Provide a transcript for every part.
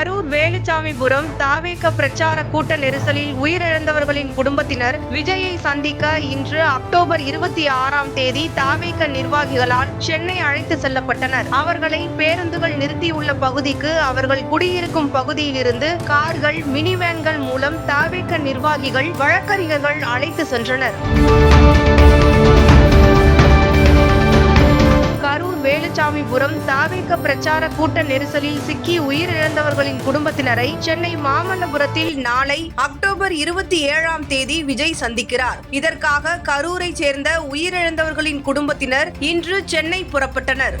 கரூர் வேலுச்சாமிபுரம் தாவேக பிரச்சார கூட்ட நெரிசலில் உயிரிழந்தவர்களின் குடும்பத்தினர் விஜயை சந்திக்க இன்று அக்டோபர் இருபத்தி ஆறாம் தேதி தாவேக நிர்வாகிகளால் சென்னை அழைத்து செல்லப்பட்டனர். அவர்களை பேருந்துகள் நிறுத்தியுள்ள பகுதிக்கு அவர்கள் குடியிருக்கும் பகுதியிலிருந்து கார்கள் மினி வேன்கள் மூலம் தாவேக நிர்வாகிகள் வழக்கறிஞர்கள் அழைத்து சென்றனர். வேலுச்சாமிபுரம் தாவேக பிரச்சார கூட்ட நெரிசலில் சிக்கி உயிரிழந்தவர்களின் குடும்பத்தினரை சென்னை மாமல்லபுரத்தில் நாளை அக்டோபர் இருபத்தி ஏழாம் தேதி விஜய் சந்திக்கிறார். இதற்காக கரூரை சேர்ந்த உயிரிழந்தவர்களின் குடும்பத்தினர் இன்று சென்னை புறப்பட்டனர்.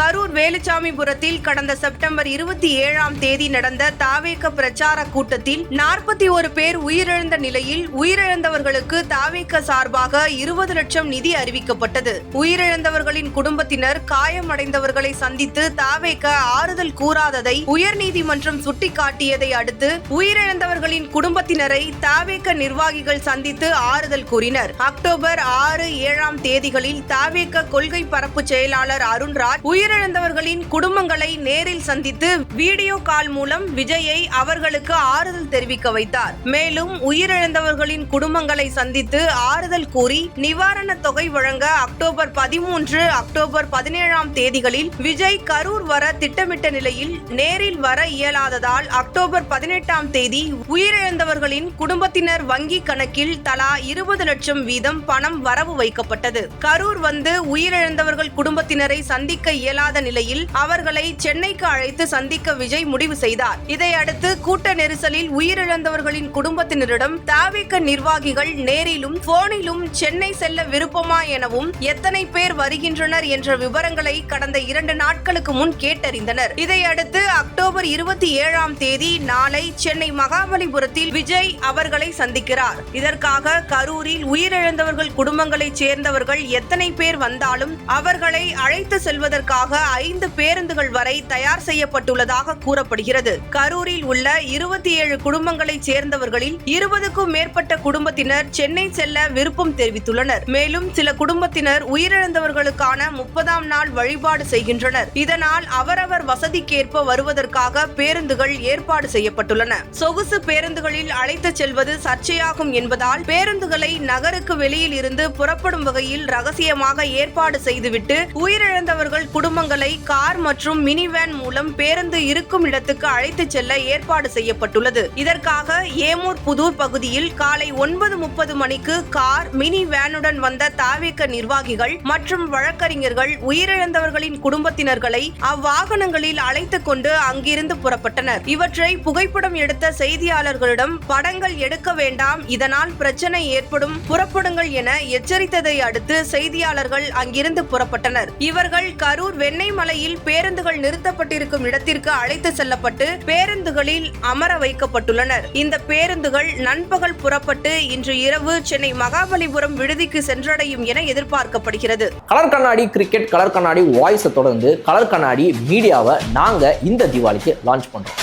கரூர் வேலுச்சாமிபுரத்தில் கடந்த செப்டம்பர் இருபத்தி ஏழாம் தேதி நடந்த தாவேக பிரச்சார கூட்டத்தில் நாற்பத்தி ஒரு பேர் உயிரிழந்த நிலையில் உயிரிழந்தவர்களுக்கு தாவேக்க சார்பாக இருபது லட்சம் நிதி அறிவிக்கப்பட்டது. உயிரிழந்தவர்களின் குடும்பத்தினர் காயமடைந்தவர்களை சந்தித்து தாவேக்க ஆறுதல் கூறாததை உயர்நீதிமன்றம் சுட்டிக்காட்டியதை அடுத்து உயிரிழந்தவர்களின் குடும்பத்தினரை தாவேக்க நிர்வாகிகள் சந்தித்து ஆறுதல் கூறினர். அக்டோபர் ஆறு ஏழாம் தேதிகளில் தாவேக கொள்கை பரப்பு செயலாளர் அருண்ராஜ் உயிரிழந்தவர்களின் குடும்பங்களை நேரில் சந்தித்து வீடியோ கால் மூலம் விஜயை அவர்களுக்கு ஆறுதல் தெரிவிக்க வைத்தார். மேலும் உயிரிழந்தவர்களின் குடும்பங்களை சந்தித்து ஆறுதல் கூறி நிவாரண தொகை வழங்க அக்டோபர் பதிமூன்று அக்டோபர் பதினேழாம் தேதிகளில் விஜய் கரூர் வர திட்டமிட்ட நிலையில் நேரில் வர இயலாததால் அக்டோபர் பதினெட்டாம் தேதி உயிரிழந்தவர்களின் குடும்பத்தினர் வங்கி கணக்கில் தலா இருபது லட்சம் வீதம் பணம் வரவு வைக்கப்பட்டது. கரூர் வந்து உயிரிழந்தவர்கள் குடும்பத்தினரை சந்திக்க இயலாத நிலையில் அவர்களை சென்னைக்கு அழைத்து சந்திக்க விஜய் முடிவு செய்தார். இதையடுத்து கூட்ட நெரிசலில் உயிரிழந்தவர்களின் குடும்பத்தினரிடம் தாவிக்க நிர்வாகிகள் நேரிலும் போனிலும் சென்னை செல்ல விருப்பமா எனவும் எத்தனை பேர் வருகின்றனர் என்ற விவரங்களை கடந்த இரண்டு நாட்களுக்கு முன் கேட்டறிந்தனர். இதையடுத்து அக்டோபர் இருபத்தி ஏழாம் தேதி நாளை சென்னை மகாபலிபுரத்தில் விஜய் அவர்களை சந்திக்கிறார். இதற்காக கரூரில் உயிரிழந்தவர்கள் குடும்பங்களைச் சேர்ந்தவர்கள் எத்தனை பேர் வந்தாலும் அவர்களை அழைத்து செல்வதற்காக ஐந்து பேருந்துகள் வரை தயார் செய்யப்பட்டுள்ளதாக கூறப்படுகிறது. கரூரில் உள்ள இருபத்தி ஏழு குடும்பங்களைச் சேர்ந்தவர்களில் இருபதுக்கும் மேற்பட்ட குடும்பத்தினர் சென்னை செல்ல விருப்பம் தெரிவித்துள்ளனர். மேலும் சில குடும்பத்தினர் உயிரிழந்தவர்களுக்கான முப்பதாம் நாள் வழிபாடு செய்கின்றனர். இதனால் அவரவர் வசதிக்கேற்ப வருவதற்காக பேருந்துகள் ஏற்பாடு செய்யப்பட்டுள்ளன. சொகுசு பேருந்துகளில் அழைத்துச் செல்வது சர்ச்சையாகும் என்பதால் பேருந்துகளை நகருக்கு வெளியில் இருந்து புறப்படும் வகையில் ரகசியமாக ஏற்பாடு செய்துவிட்டு உயிரிழந்தவர்கள் குடும்பங்களை கார் மற்றும் மினி வேன் மூலம் பேருந்து இருக்கும் இடத்துக்கு அழைத்துச் செல்ல ஏற்பாடு செய்யப்பட்டுள்ளது. இதற்காக ஏமூர் புதூர் பகுதியில் காலை ஒன்பது முப்பது மணிக்கு கார் மினி வேனுடன் வந்த தாவேக்க நிர்வாகிகள் மற்றும் வழக்கறிஞர்கள் உயிரிழந்தவர்களின் குடும்பத்தினர்களை அவ்வாகனங்களில் அழைத்துக் கொண்டு அங்கிருந்து புறப்பட்டனர். இவற்றை புகைப்படம் எடுத்த செய்தியாளர்களிடம் படங்கள் எடுக்க வேண்டாம் இதனால் பிரச்சனை ஏற்படும் புறப்படுங்கள் என எச்சரித்ததை அடுத்து செய்தியாளர்கள் அங்கிருந்து புறப்பட்டனர். இவர்கள் கரூர் வெண்ணெய் மலையில் பேருந்துகள் நிறுத்தப்பட்டிருக்கும் இடத்திற்கு அழைத்து செல்லப்பட்டு பேருந்துகளில் அமர வைக்கப்பட்டுள்ளனர். இந்த பேருந்துகள் நண்பகல் புறப்பட்டு இன்று இரவு சென்னை மகாபலிபுரம் விடுதிக்கு சென்றடையும் என எதிர்பார்க்கப்படுகிறது. கலர் கண்ணாடி கிரிக்கெட் கலர் கண்ணாடி வாய்ஸை தொடர்ந்து கலர் கண்ணாடி மீடியாவை நாங்க இந்த தீபாவளிக்கு லான்ச் பண்றோம்.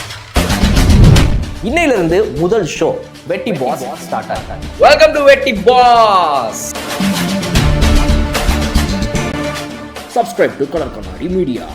இன்னையிலிருந்து முதல் ஷோ வெட்டி பாஸ் ஸ்டார்ட் ஆகிறாங்க welcome to Vetti boss subscribe to colour Kannadi media